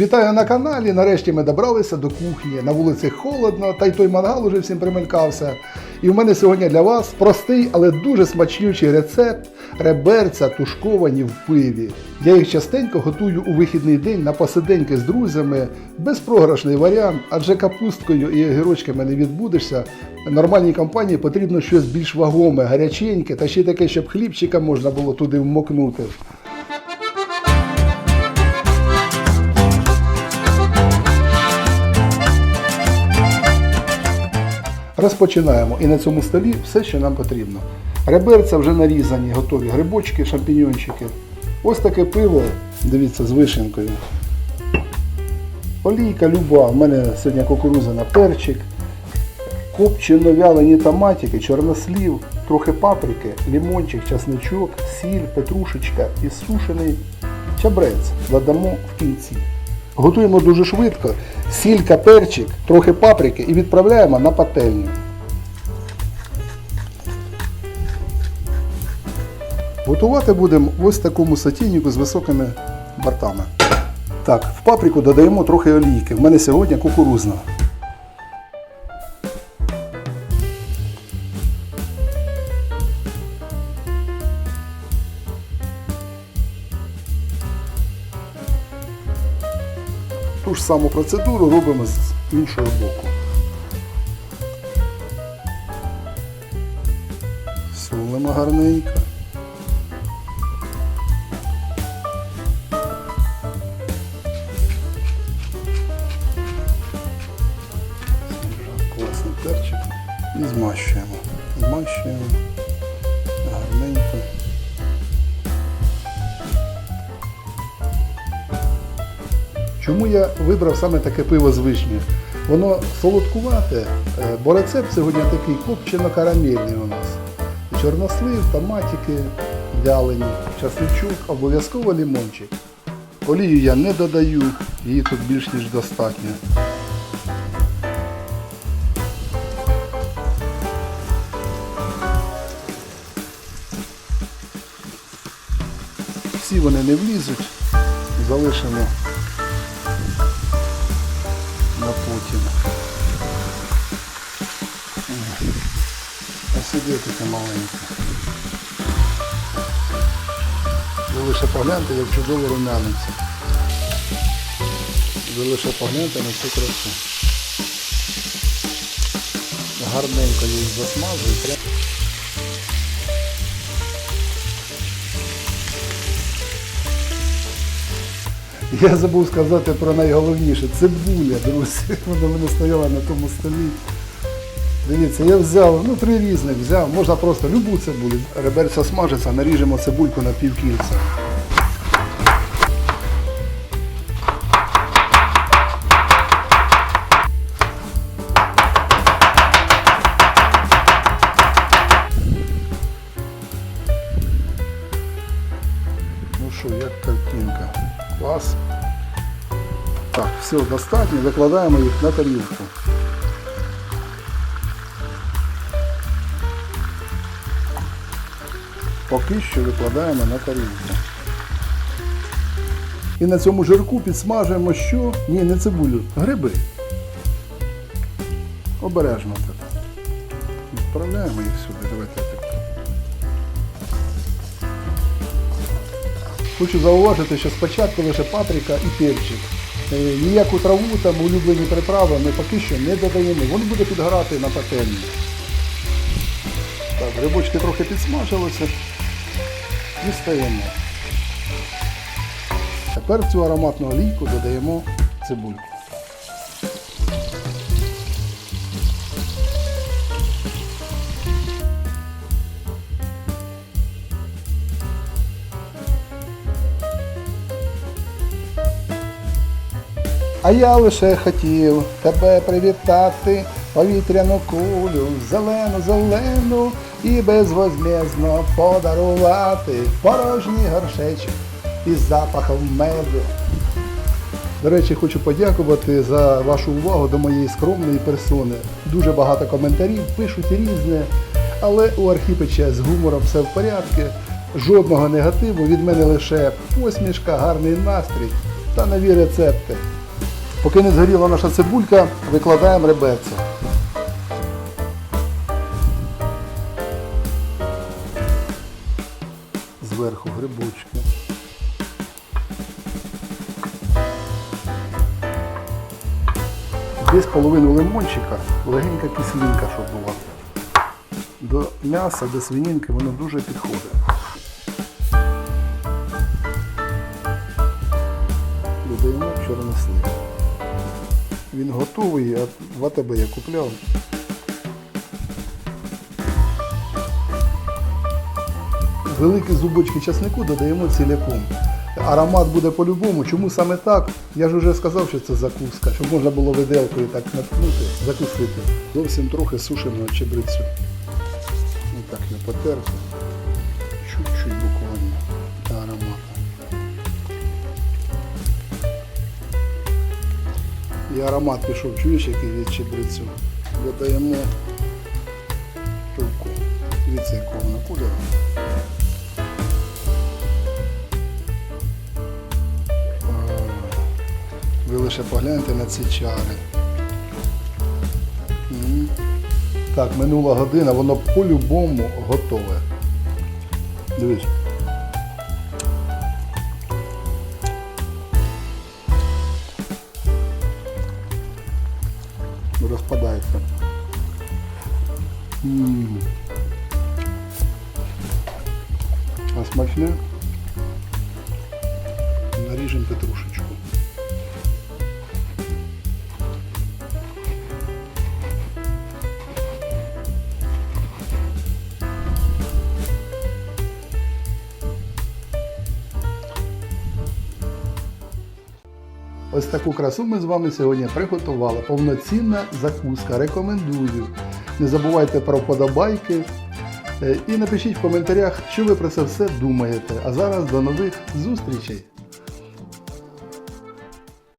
Вітаю на каналі. Нарешті ми добралися до кухні. На вулиці холодно, та й той мангал уже всім примелькався. І в мене сьогодні для вас простий, але дуже смачнючий рецепт реберця тушковані в пиві. Я їх частенько готую у вихідний день на посиденьки з друзями. Безпрограшний варіант, адже капусткою і огірочками не відбудешся. Нормальній компанії потрібно щось більш вагоме, гаряченьке, та ще таке, щоб хлібчика можна було туди вмокнути. Розпочинаємо. І на цьому столі все, що нам потрібно. Реберця вже нарізані, готові грибочки, шампіньончики. Ось таке пиво, дивіться, з вишенкою. Олійка люба, в мене сьогодні кукуруза перчик, копчено вялені томатики, чорнослів, трохи паприки, лимончик, часничок, сіль, петрушечка і сушений чабрець. Додамо в кінці. Готуємо дуже швидко. Сілька, перчик, трохи паприки і відправляємо на пательню. Готувати будемо ось такому сатіннику з високими бортами. Так, в паприку додаємо трохи олійки. В мене сьогодні кукурузна. Ту ж саму процедуру робимо з іншого боку. Солимо гарненько. Класний перчик. І змащуємо. Змащуємо Чому я вибрав саме таке пиво з вишні? Воно солодкувате, е, бо рецепт сьогодні такий копчено-карамельний у нас. Чорнослив, томатики вялені, часничок, обов'язково лимончик. Олію я не додаю, її тут більш ніж достатньо. Всі вони не влізуть, залишимо А сюди. Ви лише погляньте, як чудово румяниться. Ви лише погляньте на цю красу. Гарненько їх засмажую. Прям... Я забув сказати про найголовніше. Цибуля, друзі. Вона мене стояла на тому столі. Дивіться, я взяв, ну три різних взяв, можна просто любу цибулю. Реберця смажиться, наріжемо цибульку на півкільця. Ну що, як картинка. Клас. Так, все, достатньо, викладаємо їх на тарілку. Поки що викладаємо на тарілку. І на цьому жирку підсмажуємо що? Ні, не цибулю, гриби. Обережно так. Відправляємо їх сюди. Давайте так. Хочу зауважити, що спочатку лише паприка і перчик. Е, Ніяку траву там улюблені приправи ми поки що не додаємо. Воно буде підгорати на пательні. Так, грибочки трохи підсмажилися. Дістаємо. Тепер в цю ароматну олійку додаємо цибульку. А я лише хотів тебе привітати, повітряну кулю, зелену, зелену і безвозмездно подарувати порожній горшечок із запахом меду. До речі, хочу подякувати за вашу увагу до моєї скромної персони. Дуже багато коментарів, пишуть різне, але у Архіпича з гумором все в порядку. Жодного негативу, від мене лише посмішка, гарний настрій та нові рецепти. Поки не згоріла наша цибулька, викладаємо реберця. Зверху грибочки. Десь половину лимончика, легенька кислинка, щоб була. До м'яса, до свининки воно дуже підходить. Додаємо чорнослив. Він готовий, а в АТБ я купляв. Великі зубочки часнику додаємо ціляком. Аромат буде по-любому. Чому саме так? Я ж вже сказав, що це закуска, щоб можна було виделкою так наткнути, закусити. Зовсім трохи сушеного чебрецю. Отак не потерти. Чуть-чуть буквально для аромату. І аромат пішов, чуєш, який від чебрецю. Додаємо пилку. Дивіться, якого вона кольору. Лише погляньте на ці чари. Так, минула година, воно по-любому готове. Дивись. Розпадається. М. А смачне? Наріжемо петрушечку. Ось таку красу ми з вами сьогодні приготували. Повноцінна закуска. Рекомендую. Не забувайте про вподобайки. Е, І напишіть в коментарях, що ви про це все думаєте. А зараз до нових зустрічей!